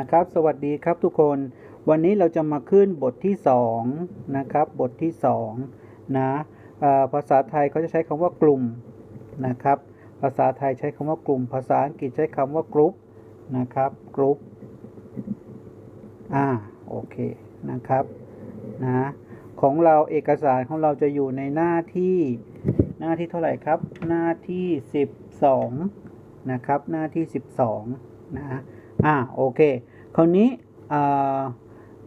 นะครับ สวัสดีครับทุกคน วันนี้เราจะมาขึ้นบทที่สองนะครับ บทที่สองนะภาษาไทยเขาจะใช้คำว่ากลุ่มนะครับ ภาษาไทยใช้คำว่ากลุ่ม ภาษาอังกฤษใช้คำว่ากรุ๊ปนะครับกรุ๊ปอ่าโอเคนะครับนะของเราเอกสารของเราจะอยู่ในหน้าที่หน้าที่เท่าไหร่ครับ หน้าที่ 12นะครับ หน้าที่ 12นะ อ่าโอเค คราวนี้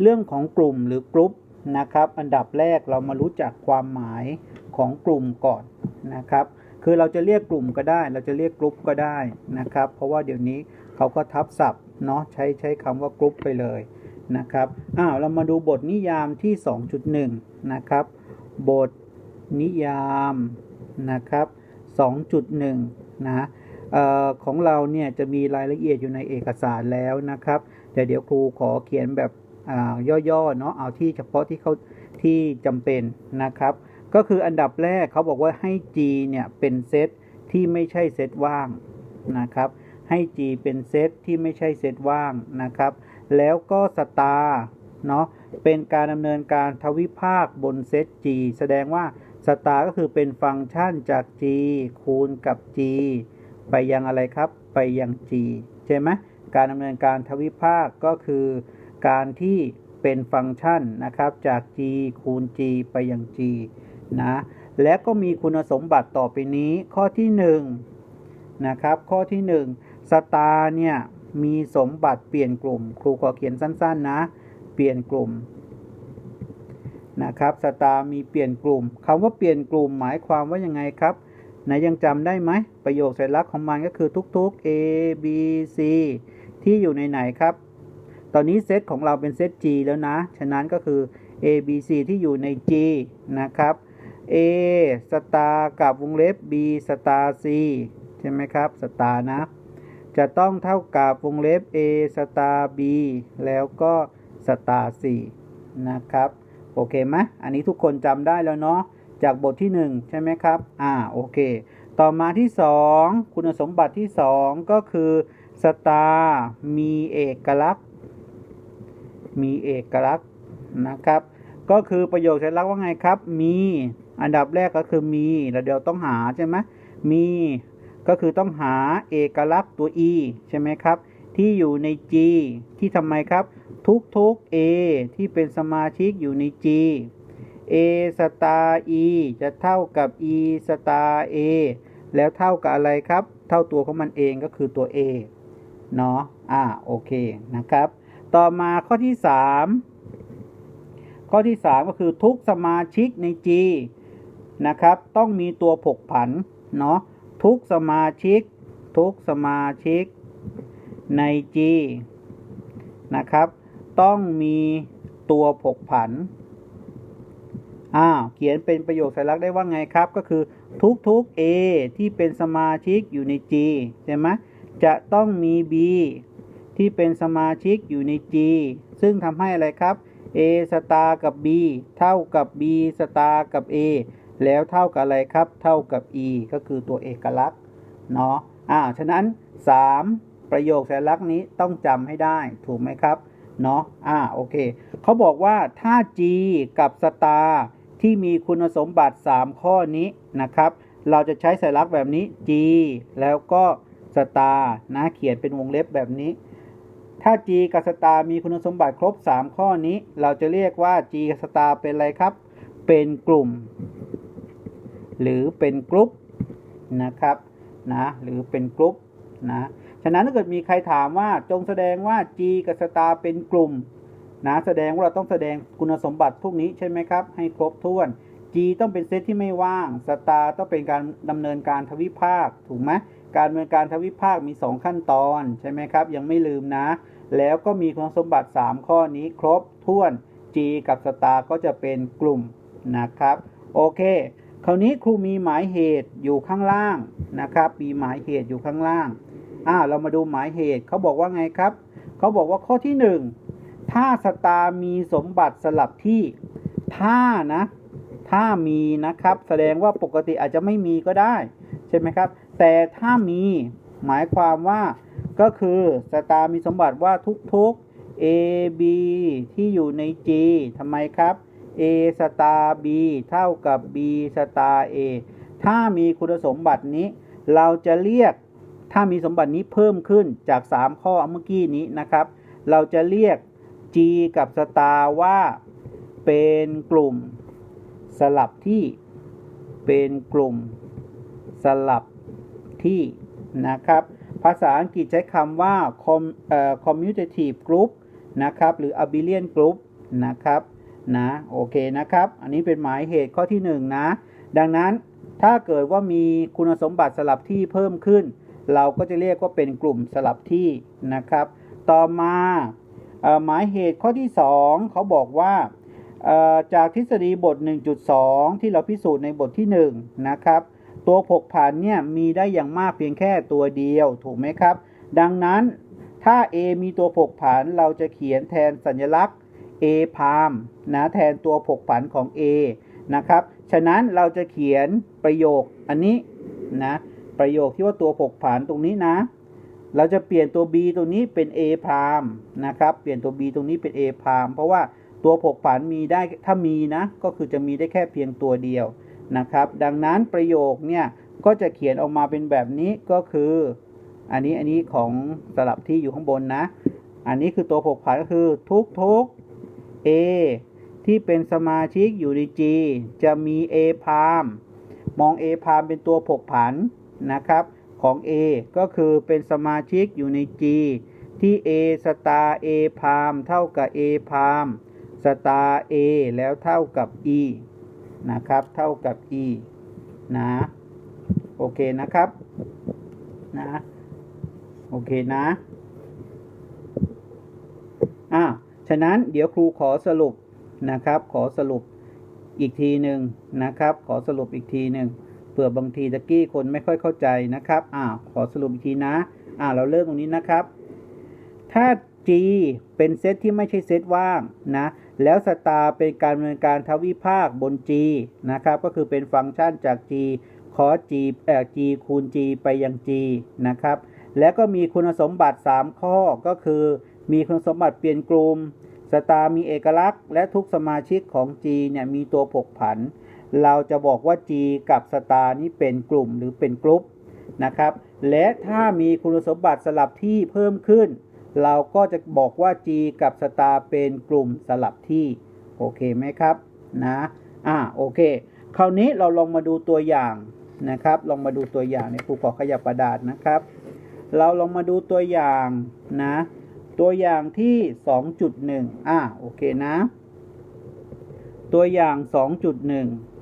เรื่องของกลุ่มหรือกรุ๊ปนะครับ อันดับแรกเรามารู้จักความหมายของกลุ่มก่อนนะครับ คือเราจะเรียกกลุ่มก็ได้ เราจะเรียกกรุ๊ปก็ได้นะครับ เพราะว่าเดี๋ยวนี้เขาก็ทับศัพท์เนาะใช้ใช้คำว่ากรุ๊ปไปเลยนะครับอ้าวเรามาดูบทนิยามที่ 2.1 นะครับ บทนิยามนะครับ 2.1 นะ ของเราเนี่ยจะมีรายละเอียดอยู่ในเอกสารแล้วนะครับ แต่เดี๋ยวครูขอเขียนแบบย่อๆเนาะเอาที่เฉพาะที่เขาที่จำเป็นนะครับ ก็คืออันดับแรกเขาบอกว่าให้ G เนี่ยเป็นเซตที่ไม่ใช่เซตว่างนะครับ ให้ G เป็นเซตที่ไม่ใช่เซตว่างนะครับ แล้วก็สตาร์เนาะเป็นการดำเนินการทวิภาคบนเซต G แสดงว่าสตาร์ก็คือเป็นฟังก์ชันจาก G คูณกับ G ไปยังอะไรครับ ไปยัง G ใช่ไหมการดำเนินการทวิภาคก็คือการที่เป็นฟังก์ชันนะครับจาก G คูณ G ไปยัง G นะ และก็มีคุณสมบัติต่อไปนี้ ข้อที่1นะครับ ข้อที่ 1 สตาร์เนี่ยมีสมบัติเปลี่ยนกลุ่ม ครูขอเขียนสั้นๆนะ เปลี่ยนกลุ่มนะครับ สตาร์มีเปลี่ยนกลุ่มคำว่าเปลี่ยนกลุ่มหมายความว่ายังไงครับ ไหนยังจำได้ไหม ประโยคสัญลักษณ์ของมันก็คือทุกๆ A B C ที่อยู่ในไหนครับ ตอนนี้เซตของเราเป็นเซต G แล้วนะ ฉะนั้นก็คือ A B C ที่อยู่ใน G นะครับ A สตาร์กับวงเล็บ B สตาร์ C ใช่ไหมครับ สตาร์นะ จะต้องเท่ากับวงเล็บ A สตาร์ B แล้วก็สตาร์ C นะครับ โอเคไหมอันนี้ทุกคนจำได้แล้วเนาะ จากบทที่ 1 ใช่ไหมครับ อ่า โอเค ต่อมาที่ 2 คุณสมบัติที่ 2 ก็คือสตาร์มีเอกลักษณ์ มีเอกลักษณ์นะครับ ก็คือประโยคสัญลักษณ์ว่าไงครับ มี อันดับแรกก็คือมี แล้วเดี๋ยวต้องหาใช่ไหมมี ก็คือต้องหาเอกลักษณ์ตัว e ใช่ไหมครับ ที่อยู่ใน g ที่ทำไมครับ ทุกๆ a ที่เป็นสมาชิกอยู่ใน g a สตาร์ e จะเท่ากับ e สตาร์ a แล้วเท่ากับอะไรครับ เท่าตัวของมันเองก็คือตัว a เนาะอ่าโอเคนะครับ ต่อมาข้อที่ 3 ข้อที่ 3 ก็คือทุกสมาชิกใน G นะครับ ต้องมีตัวผกผันเนาะทุกสมาชิก ทุกสมาชิกใน G นะครับ ต้องมีตัวผกผัน อ้าวเขียนเป็นประโยคสัญลักษณ์ได้ว่าไงครับ ก็คือทุกๆ A ที่เป็นสมาชิกอยู่ใน G ใช่ไหมจะต้องมี B ที่เป็นสมาชิกอยู่ใน G ซึ่งทำให้อะไรครับ A สตาร์กับ B เท่ากับ B สตาร์กับ A แล้วเท่ากับอะไรครับ เท่ากับ E ก็คือตัวเอกลักษณ์เนาะอ่าฉะนั้น 3 ประโยคสัญลักษณ์นี้ต้องจำให้ได้ถูกไหมครับเนาะอ่าโอเคเขาบอกว่าถ้า G กับสตาร์ ที่มีคุณสมบัติ 3 ข้อนี้นะครับ เราจะใช้สัญลักษณ์แบบนี้ G แล้วก็สตาร์นะเขียนเป็นวงเล็บแบบนี้ ถ้า G กับสตาร์มีคุณสมบัติครบ 3 ข้อนี้ เราจะเรียกว่า G กับสตาร์เป็นอะไรครับ เป็นกลุ่ม หรือเป็นกรุ๊ปนะครับนะหรือเป็นกรุ๊ปนะฉะนั้นถ้าเกิดมีใครถามว่าจงแสดงว่า G กับสตาร์เป็นกลุ่ม นะแสดงว่าเราต้องแสดงคุณสมบัติพวกนี้ใช่ไหมครับ ให้ครบถ้วน G ต้องเป็นเซตที่ไม่ว่างสตาร์ต้องเป็นการดำเนินการทวิภาคถูกไหมการดำเนินการทวิภาคมี 2 ขั้นตอนใช่ไหมครับ ยังไม่ลืมนะ แล้วก็มีคุณสมบัติ 3 ข้อนี้ครบถ้วน G กับสตาร์ก็จะเป็นกลุ่มนะครับ โอเค คราวนี้ครูมีหมายเหตุอยู่ข้างล่างนะครับ มีหมายเหตุอยู่ข้างล่างอ่าเรามาดูหมายเหตุเขาบอกว่าไงครับ เขาบอกว่าข้อที่ 1 ถ้าสตามีสมบัติสลับที่ถ้านะ ถ้ามีนะครับ แสดงว่าปกติอาจจะไม่มีก็ได้ ใช่ไหมครับ แต่ถ้ามีหมายความว่าก็คือสตามีสมบัติว่าทุกๆ A B ที่อยู่ใน G ทำไมครับ A สตาร์ B เท่ากับ B สตาร์ A ถ้ามีคุณสมบัตินี้ เราจะเรียกถ้ามีสมบัตินี้เพิ่มขึ้นจาก 3 ข้อเมื่อกี้นี้นะครับ เราจะเรียก G กับสตาร์ว่าเป็นกลุ่ม สลับที่เป็นกลุ่ม สลับที่นะครับ ภาษาอังกฤษใช้คำว่า commutative group นะครับ หรือ abelian group นะครับนะโอเคนะครับ อันนี้เป็นหมายเหตุข้อที่ 1 นะ ดังนั้นถ้าเกิดว่ามีคุณสมบัติสลับที่เพิ่มขึ้น เราก็จะเรียกว่าเป็นกลุ่มสลับที่นะครับ ต่อมา หมายเหตุข้อที่ 2 เขาบอกว่าจากทฤษฎีบท 1.2 ที่เราพิสูจน์ในบทที่ 1 นะครับ ตัวผกผันเนี่ยมีได้อย่างมากเพียงแค่ตัวเดียวถูกไหมครับ ดังนั้นถ้า A มีตัวผกผันเราจะเขียนแทนสัญลักษณ์ A พามนะแทนตัวผกผันของ A นะครับ ฉะนั้นเราจะเขียนประโยคอันนี้นะประโยคที่ว่าตัวผกผันตรงนี้นะ เราจะเปลี่ยนตัว b ตรงนี้เป็น a พรามนะครับ เปลี่ยนตัว b ตรงนี้เป็น a พรามเพราะว่าตัวผกผันมีได้ถ้ามีนะ ก็คือจะมีได้แค่เพียงตัวเดียวนะครับ ดังนั้นประโยคเนี่ยก็จะเขียนออกมาเป็นแบบนี้ก็คือ อันนี้อันนี้ของสลับที่อยู่ข้างบนนะ อันนี้คือตัวผกผันก็คือทุกทุก a ที่เป็นสมาชิกอยู่ใน g จะมี a พรามมอง a พรามเป็นตัวผกผันนะครับ ของ A ก็คือเป็นสมาชิกอยู่ใน G ที่ A สตาร์ A พามเท่ากับ A พามสตาร์ A แล้วเท่ากับ E นะครับ เท่ากับ E นะ โอเคนะครับ นะ โอเคนะอะฉะนั้นเดี๋ยวครูขอสรุปนะครับ ขอสรุปอีกทีหนึ่งนะครับ ขอสรุปอีกทีหนึ่ง เผื่อบางทีตะกี้คนไม่ค่อยเข้าใจนะครับอ่าขอสรุปอีกทีนะอ่าเราเริ่มตรงนี้นะครับถ้า G เป็นเซตที่ไม่ใช่เซตว่างนะแล้วสตาร์เป็นการดำเนินการทวิภาคบน G นะครับก็คือเป็นฟังก์ชันจาก G คอ G เอ่อ G คูณ G ไปยัง G นะครับแล้วก็มีคุณสมบัติ 3 ข้อก็คือมีคุณสมบัติเปลี่ยนกลุ่มสตาร์มีเอกลักษณ์ และทุกสมาชิกของ G เนี่ยมีตัวผกผัน เราจะบอกว่า G กับสตาร์นี้เป็นกลุ่มหรือเป็นกลุ่มนะครับ และถ้ามีคุณสมบัติสลับที่เพิ่มขึ้น เราก็จะบอกว่า G กับสตาร์เป็นกลุ่มสลับที่ โอเคไหมครับนะอ่าโอเค คราวนี้เราลองมาดูตัวอย่างนะครับ ลองมาดูตัวอย่างในครูขอขยับกระดาษนะครับ เราลองมาดูตัวอย่างนะ ตัวอย่างที่ 2.1อ่าโอเคนะ ตัวอย่าง 2.1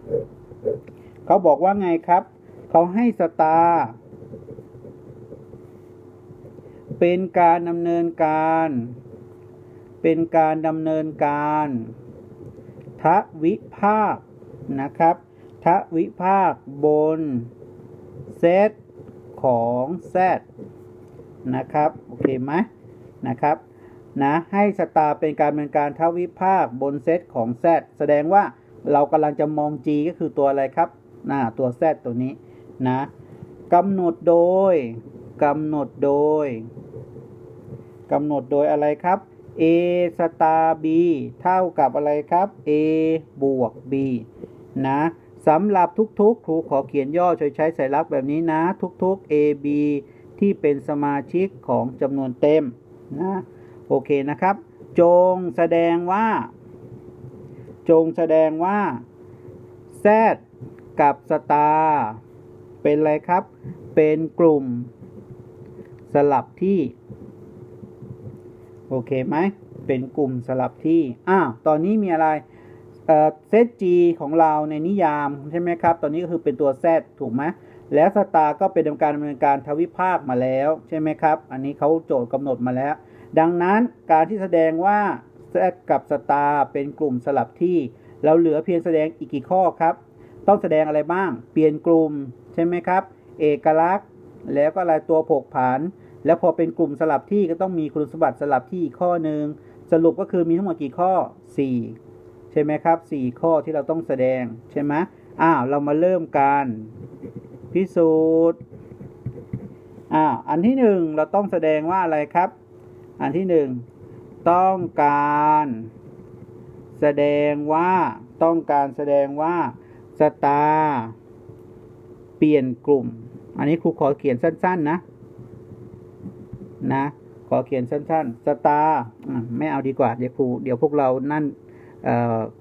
เขาบอกว่าไงครับ เขาให้สตาร์เป็นการดำเนินการ เป็นการดำเนินการทวิภาคนะครับทวิภาคบนเซตของ Z นะครับ โอเคไหมนะครับนะให้สตาร์เป็นการดำเนินการทวิภาคบนเซตของ Z แสดงว่า เรากำลังจะมอง G ก็คือตัวอะไรครับนะตัว Z ตัวนี้นะกำหนดโดยกำหนดโดยกำหนดโดยอะไรครับ A สตาร์ B เท่ากับอะไรครับ A บวก B นะสำหรับทุกๆ ครูขอเขียนย่อโดยใช้สัญลักษณ์แบบนี้นะ ทุกๆ A B ที่เป็นสมาชิกของจำนวนเต็มนะ โอเคนะครับ จงแสดงว่า จงแสดงว่า Z กับสตาร์เป็นอะไรครับ เป็นกลุ่ม สลับที่ โอเคไหม เป็นกลุ่มสลับที่ อ้าว ตอนนี้มีอะไร เอ่อเซต G ของเราในนิยามใช่ไหมครับ ตอนนี้ก็คือเป็นตัว Z ถูกไหมแล้วสตาร์ก็เป็นการดำเนินการทวิภาคมาแล้ว ใช่ไหมครับ อันนี้เขาโจทย์กำหนดมาแล้ว ดังนั้นการที่แสดงว่า Z กับสตาร์เป็นกลุ่มสลับที่ เราเหลือเพียงแสดงอีกกี่ข้อครับ ต้องแสดงอะไรบ้าง เปลี่ยนกลุ่มใช่ไหมครับ เอกลักษณ์ แล้วก็อะไรตัวผกผัน แล้วพอเป็นกลุ่มสลับที่ก็ต้องมีคุณสมบัติสลับที่อีกข้อหนึ่งสรุปก็คือมีทั้งหมดกี่ข้อ 4 ใช่ไหมครับ 4 ข้อที่เราต้องแสดงใช่ไหมอ้าวเรามาเริ่มกันพิสูจน์อ่าอันที่หนึ่งเราต้องแสดงว่าอะไรครับ อันที่หนึ่ง ต้องการแสดงว่าต้องการแสดงว่าสตาเปลี่ยนกลุ่ม อันนี้ครูขอเขียนสั้น ๆ นะ นะ ขอเขียนสั้น ๆ สตาไม่เอาดีกว่าเดี๋ยวครูเดี๋ยวพวกเรานั่น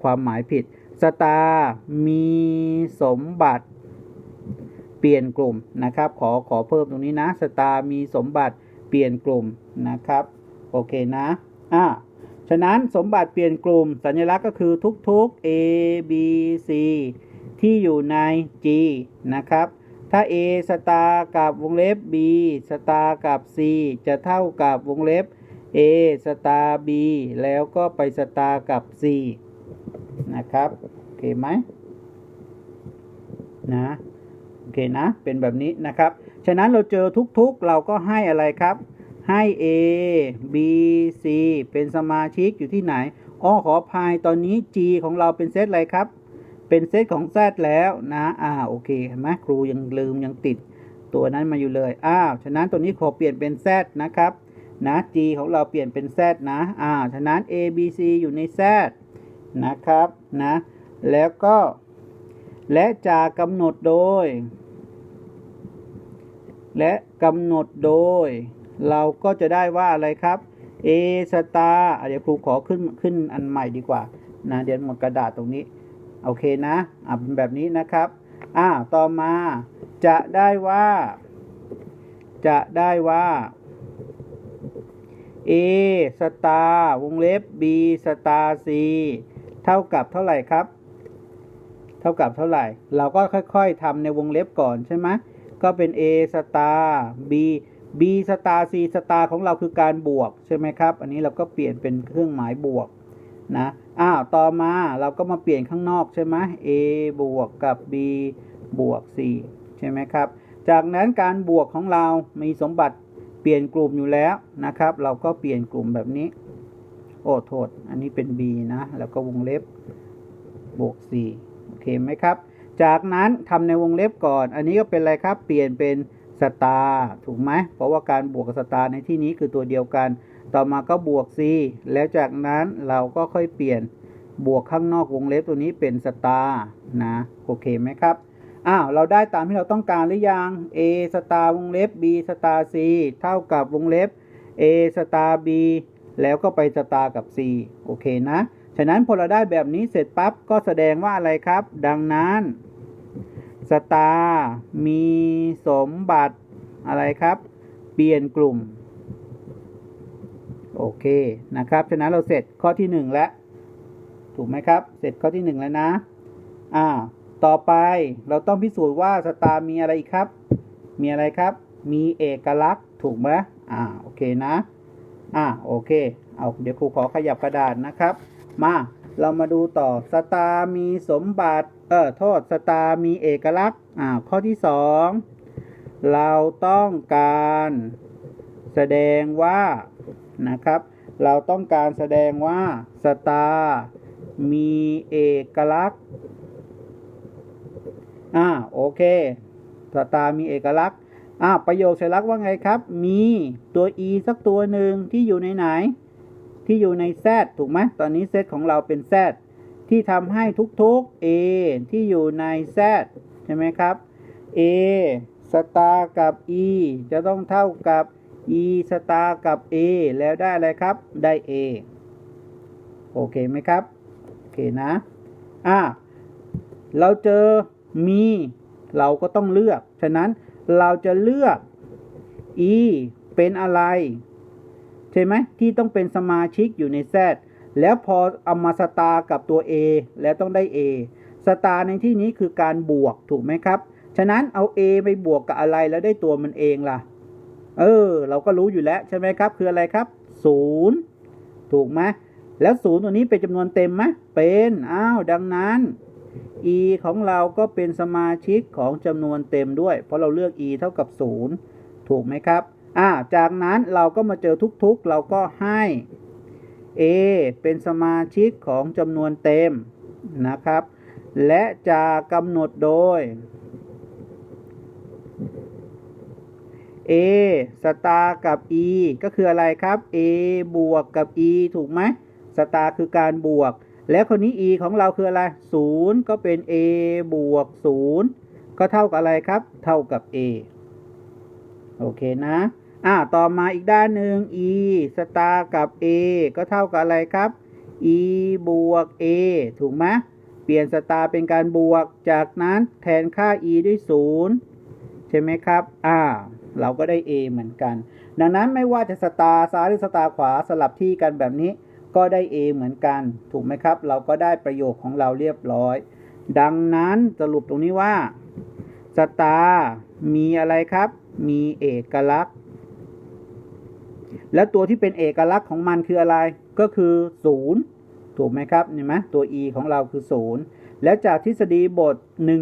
ความหมายผิด สตามีสมบัติเปลี่ยนกลุ่มนะครับ ขอขอเพิ่มตรงนี้นะ สตามีสมบัติเปลี่ยนกลุ่มนะครับ โอเคนะ อ่าฉะนั้นสมบัติเปลี่ยนกลุ่มสัญลักษณ์ก็คือทุกๆ A B C ที่อยู่ใน G นะครับ ถ้า A สตาร์กับวงเล็บ B สตาร์กับ C จะเท่ากับวงเล็บ A สตาร์ B แล้วก็ไปสตาร์กับ C นะครับ โอเคไหมนะโอเคนะ เป็นแบบนี้นะครับ ฉะนั้นเราเจอทุกๆ เราก็ให้อะไรครับ ให้ A B C เป็นสมาชิกอยู่ที่ไหนอ้อขออภัยตอนนี้ G ของเราเป็นเซตอะไรครับ เป็นเซตของ Z แล้วนะ อ่า โอเคเห็นไหมครูยังลืมยังติด ตัวนั้นมาอยู่เลย อ้าว ฉะนั้นตัวนี้ขอเปลี่ยนเป็น Z นะครับ นะ G ของเราเปลี่ยนเป็น Z นะ อ่า ฉะนั้น A B C อยู่ใน Z นะครับ นะ แล้วก็ และจะกำหนดโดย และกำหนดโดย เราก็จะได้ว่าอะไรครับ A สตาร์เดี๋ยวครูขอขึ้นขึ้นอันใหม่ดีกว่านะเดี๋ยวหมดกระดาษตรงนี้ โอเคนะอะเป็นแบบนี้นะครับ อ่าต่อมาจะได้ว่า จะได้ว่า A สตาร์วงเล็บ B สตาร์ C เท่ากับเท่าไหร่ครับ เท่ากับเท่าไหร่ เราก็ค่อยๆทำในวงเล็บก่อนใช่ไหมก็เป็น A สตาร์ B B สตาร์ C สตาร์ของเราคือการบวกใช่ไหมครับ อันนี้เราก็เปลี่ยนเป็นเครื่องหมายบวกนะอ้าวต่อมาเราก็มาเปลี่ยนข้างนอกใช่ไหม A บวกกับ B บวก C ใช่ไหมครับ จากนั้นการบวกของเรามีสมบัติเปลี่ยนกลุ่มอยู่แล้วนะครับ เราก็เปลี่ยนกลุ่มแบบนี้ โอ้โทษ อันนี้เป็น B นะ แล้วก็วงเล็บบวก C โอเคไหมครับ จากนั้นทำในวงเล็บก่อน อันนี้ก็เป็นอะไรครับ เปลี่ยนเป็น สตาถูกไหมเพราะว่าการบวกกับสตาในที่นี้คือตัวเดียวกัน ต่อมาก็บวก C แล้วจากนั้นเราก็ค่อยเปลี่ยนบวกข้างนอกวงเล็บตัวนี้เป็นสตานะโอเคไหมครับอ้าวเราได้ตามที่เราต้องการหรือยัง A สตาร์วงเล็บ B สตาร์ C เท่ากับวงเล็บ A สตาร์ B แล้วก็ไปสตาร์กับ C โอเคนะ ฉะนั้นพอเราได้แบบนี้เสร็จปั๊บก็แสดงว่าอะไรครับ ดังนั้น สตาร์มีสมบัติอะไรครับ เปลี่ยนกลุ่ม โอเคนะครับฉะนั้นเราเสร็จข้อที่หนึ่งแล้ว ถูกไหมครับ เสร็จข้อที่หนึ่งแล้วนะ อ่า ต่อไปเราต้องพิสูจน์ว่าสตาร์มีอะไรอีกครับ มีอะไรครับ มีเอกลักษณ์ถูกไหมอ่า โอเคนะ อ่า โอเค เอาเดี๋ยวครูขอขยับกระดาษนะครับ มา เรามาดูต่อสตาร์มีสมบัติ เออโทษสตามีเอกลักษณ์อ่าข้อที่สองเราต้องการแสดงว่านะครับ เราต้องการแสดงว่าสตามีเอกลักษณ์อ่าโอเคสตามีเอกลักษณ์อ่าประโยคสัญลักษณ์ว่าไงครับ มีตัว e สักตัวหนึ่งที่อยู่ในไหน ที่อยู่ใน z ถูกไหมตอนนี้เซตของเราเป็น z ที่ทำให้ทุกๆ a ที่อยู่ใน z ใช่ไหมครับ a สตาร์กับ e จะต้องเท่ากับ e สตาร์กับ a แล้วได้อะไรครับ ได้ a โอเคไหมครับ โอเคนะ อ่าเราเจอมี เราก็ต้องเลือก ฉะนั้นเราจะเลือก e เป็นอะไร ใช่ไหมที่ต้องเป็นสมาชิกอยู่ใน z แล้วพอเอามาสตาร์กับตัว a แล้วต้องได้ a สตาร์ในที่นี้คือการบวกถูกไหมครับ ฉะนั้นเอา a ไปบวกกับอะไรแล้วได้ตัวมันเองล่ะ เออ เราก็รู้อยู่แล้วใช่ไหมครับ คืออะไรครับ 0 ถูกไหมแล้วศูนย์ตัวนี้เป็นจำนวนเต็มไหมเป็น อ้าว ดังนั้น e ของเราก็เป็นสมาชิกของจำนวนเต็มด้วย เพราะเราเลือก e เท่ากับ 0 ถูกไหมครับ อ่า จากนั้นเราก็มาเจอทุกๆ เราก็ให้ a เป็นสมาชิกของจำนวนเต็มนะครับ และจะกำหนดโดย A สตาร์กับ E ก็คืออะไรครับ A บวกกับ E ถูกไหมสตาร์คือการบวก แล้วคนนี้ E ของเราคืออะไร0ก็เป็น A บวก0ก็เท่ากับอะไรครับ เท่ากับ A โอเคนะ อ่าต่อมาอีกด้านหนึ่ง e สตาร์กับ a ก็เท่ากับอะไรครับ e บวก a ถูกไหมเปลี่ยนสตาร์เป็นการบวก จากนั้นแทนค่า e ด้วย 0 ใช่ไหมครับ อ่า เราก็ได้ a เหมือนกัน ดังนั้นไม่ว่าจะสตาร์ซ้ายหรือสตาร์ขวาสลับที่กันแบบนี้ก็ได้ a เหมือนกัน ถูกไหมครับ เราก็ได้ประโยคของเราเรียบร้อย ดังนั้นสรุปตรงนี้ว่าสตาร์มีอะไรครับ มีเอกลักษณ์ แล้วตัวที่เป็นเอกลักษณ์ของมันคืออะไรก็คือ0ถูกไหมครับเห็นไหมตัว e ของเราคือ0แล้วจากทฤษฎีบท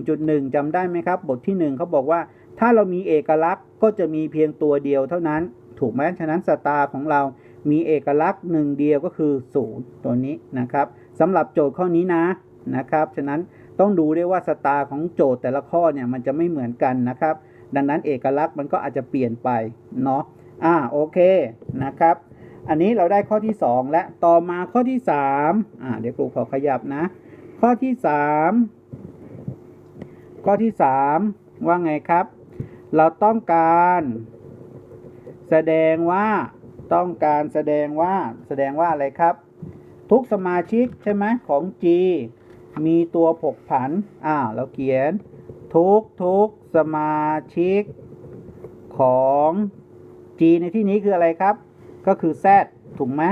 1.1จำได้ไหมครับ บทที่ 1เขาบอกว่า ถ้าเรามีเอกลักษณ์ก็จะมีเพียงตัวเดียวเท่านั้น ถูกไหมฉะนั้นสตาร์ของเรามีเอกลักษณ์หนึ่งเดียวก็คือ0ตัวนี้นะครับสำหรับโจทย์ข้อนี้นะนะครับ ฉะนั้นต้องดูด้วยว่าสตาร์ของโจทย์แต่ละข้อเนี่ยมันจะไม่เหมือนกันนะครับ ดังนั้นเอกลักษณ์มันก็อาจจะเปลี่ยนไปเนาะ อ่าโอเคนะครับ อันนี้เราได้ข้อที่ 2 และต่อมาข้อที่3อ่าเดี๋ยวครูขอขยับนะ ข้อที่ 3 ข้อที่ 3 ว่าไงครับ เราต้องการ แสดงว่าต้องการแสดงว่าแสดงว่าอะไรครับ ทุกสมาชิกใช่ไหมของ G มีตัวผกผันอ่าเราเขียน ทุกทุกสมาชิกของ G ในที่นี้คืออะไรครับ ก็คือ Z ถูกไหม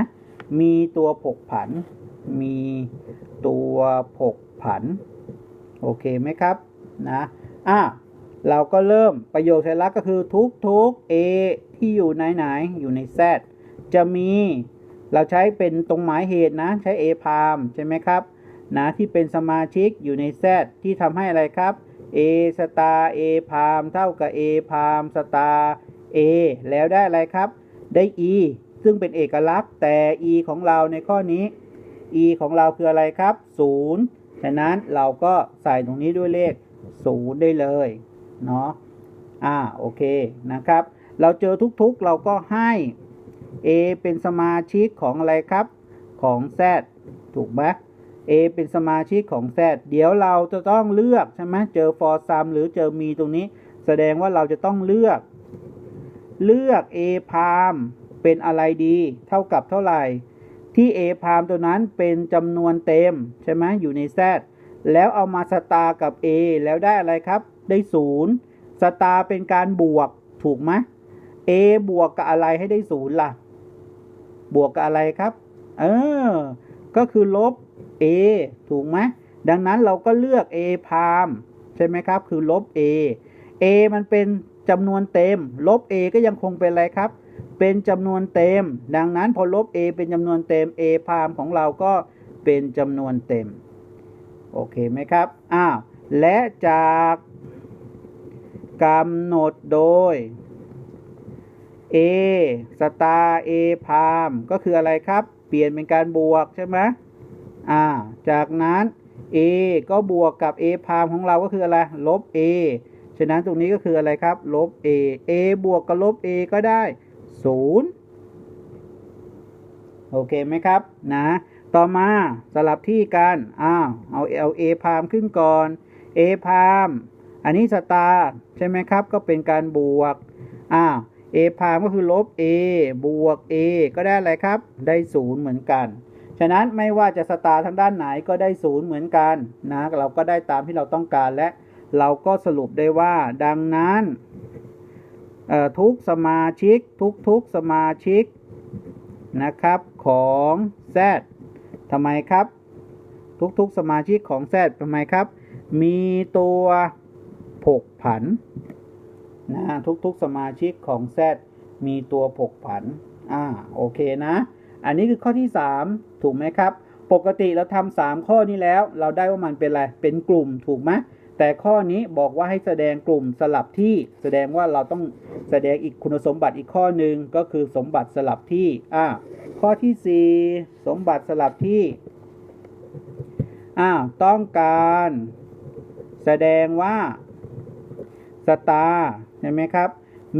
มีตัวผกผัน มีตัวผกผัน โอเคไหมครับ นะอะเราก็เริ่มประโยคสัญลักษณ์ก็คือทุกทุก A ที่อยู่ไหนไหนอยู่ใน Z จะมีเราใช้เป็นตรงหมายเหตุนะ ใช้ A พามใช่ไหมครับ นะที่เป็นสมาชิกอยู่ใน Z ที่ทำให้อะไรครับ A สตาร์ A พามเท่ากับ A พามสตาร์ A แล้วได้อะไรครับ ได้ E ซึ่งเป็นเอกลักษณ์แต่ E ของเราในข้อนี้ E ของเราคืออะไรครับ 0 ฉะนั้นเราก็ใส่ตรงนี้ด้วยเลข 0 ได้เลยเนาะอ่าโอเคนะครับ เราเจอทุกๆเราก็ให้ A เป็นสมาชิกของอะไรครับ ของ Z ถูกไหม A เป็นสมาชิกของ Z เดี๋ยวเราจะต้องเลือกใช่ไหมเจอ for sum หรือเจอมีตรงนี้ แสดงว่าเราจะต้องเลือก เลือก A พามเป็นอะไรดี เท่ากับเท่าไหร่ ที่ A พามตัวนั้นเป็นจำนวนเต็ม ใช่ไหมอยู่ใน Z แล้วเอามาสตาร์กับ A แล้วได้อะไรครับ ได้ศูนย์สตาร์เป็นการบวกถูกไหม A บวกกับอะไรให้ได้ศูนย์ล่ะ บวกกับอะไรครับ เออ ก็คือลบ A ถูกไหมดังนั้นเราก็เลือก A พามใช่ไหมครับ คือลบ A A มันเป็น จำนวนเต็ม ลบ A ก็ยังคงเป็นอะไรครับ เป็นจำนวนเต็ม ดังนั้นพอลบ A เป็นจำนวนเต็ม A พามของเราก็เป็นจำนวนเต็ม โอเคไหมครับ อ้าว และจากกำหนดโดย A สตาร์ A พามก็คืออะไรครับ เปลี่ยนเป็นการบวกใช่ไหมอ่า จากนั้น A ก็บวกกับ A พามของเราก็คืออะไร ลบ A ฉะนั้นตรงนี้ก็คืออะไรครับ ลบ A A บวกกับลบ A ก็ได้ 0 โอเคไหมครับนะ ต่อมาสลับที่กันอ้าวเอาเอา A พามขึ้นก่อน A พามอันนี้สตาร์ใช่ไหมครับ ก็เป็นการบวกอ้าว A พามก็คือลบ A บวก A ก็ได้อะไรครับ ได้ 0 เหมือนกัน ฉะนั้นไม่ว่าจะสตาร์ทางด้านไหนก็ได้ 0 เหมือนกันนะ เราก็ได้ตามที่เราต้องการและ เราก็สรุปได้ว่า ดังนั้นทุกสมาชิกทุกทุกสมาชิกนะครับของ Z ทำไมครับ ทุกทุกสมาชิกของ Z ทำไมครับ มีตัวผกผันนะทุกทุกสมาชิกของ Z มีตัวผกผันอ่าโอเคนะ อันนี้คือข้อที่ 3 ถูกไหมครับ ปกติเราทำสามข้อนี้แล้ว เราได้ว่ามันเป็นอะไร เป็นกลุ่มถูกไหม แต่ข้อนี้บอกว่าให้แสดงกลุ่มสลับที่ แสดงว่าเราต้องแสดงอีกคุณสมบัติอีกข้อหนึ่งก็คือสมบัติสลับที่อ่าข้อที่ 4 สมบัติสลับที่อ่าต้องการ แสดงว่าสตาร์ใช่ไหมครับ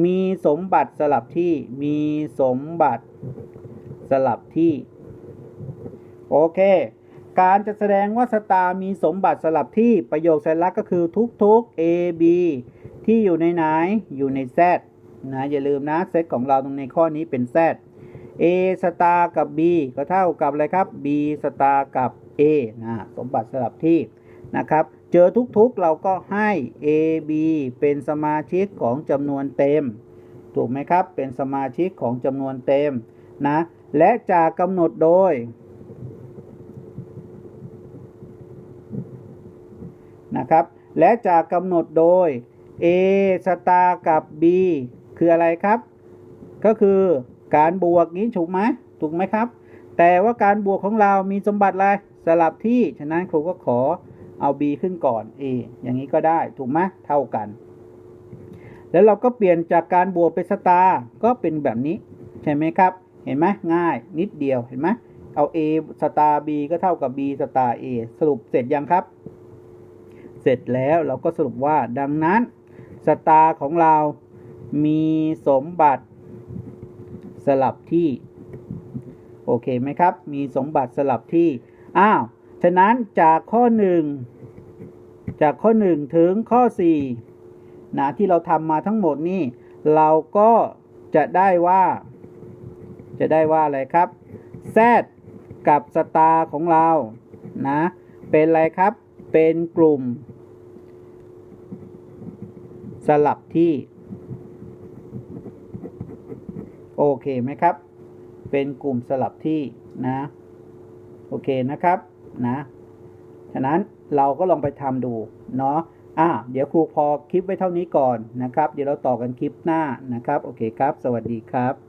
มีสมบัติสลับที่มีสมบัติสลับที่ โอเค การจะแสดงว่าสตาร์มีสมบัติสลับที่ประโยคสัญลักษณ์ก็คือทุกๆ A B ที่อยู่ในไหนอยู่ใน Z นะอย่าลืมนะเซตของเราตรงในข้อนี้เป็น Z A สตาร์กับ B ก็เท่ากับอะไรครับ B สตาร์กับ A นะสมบัติสลับที่นะครับ เจอทุกๆเราก็ให้ A B เป็นสมาชิกของจำนวนเต็ม ถูกไหมครับ เป็นสมาชิกของจำนวนเต็มนะ และจากกำหนดโดย นะครับ และจากกำหนดโดย A สตาร์กับ B คืออะไรครับ ก็คือการบวกนี้ถูกไหมถูกไหมครับ แต่ว่าการบวกของเรามีสมบัติอะไรสลับที่ฉะนั้นครูก็ขอเอา B ขึ้นก่อน A อย่างนี้ก็ได้ถูกไหมเท่ากัน แล้วเราก็เปลี่ยนจากการบวกเป็นสตาร์ก็เป็นแบบนี้ ใช่ไหมครับ เห็นไหมง่ายนิดเดียวเห็นไหมเอา A สตาร์ B ก็เท่ากับ B สตาร์ A สรุปเสร็จยังครับ เสร็จแล้วเราก็สรุปว่าดังนั้นสตาของเรามีสมบัติสลับที่ โอเคไหมครับ มีสมบัติสลับที่ อ้าว ฉะนั้นจากข้อ 1 จากข้อ 1 ถึงข้อ4นะที่เราทำมาทั้งหมดนี่ เราก็จะได้ว่า จะได้ว่าอะไรครับ Z กับสตาของเรา นะ เป็นอะไรครับ เป็นกลุ่ม สลับที่ โอเคไหมครับ เป็นกลุ่มสลับที่นะ โอเคนะครับนะฉะนั้นเราก็ลองไปทำดูเนาะอะเดี๋ยวครูพอคลิปไว้เท่านี้ก่อนนะครับ เดี๋ยวเราต่อกันคลิปหน้านะครับ โอเคครับ สวัสดีครับ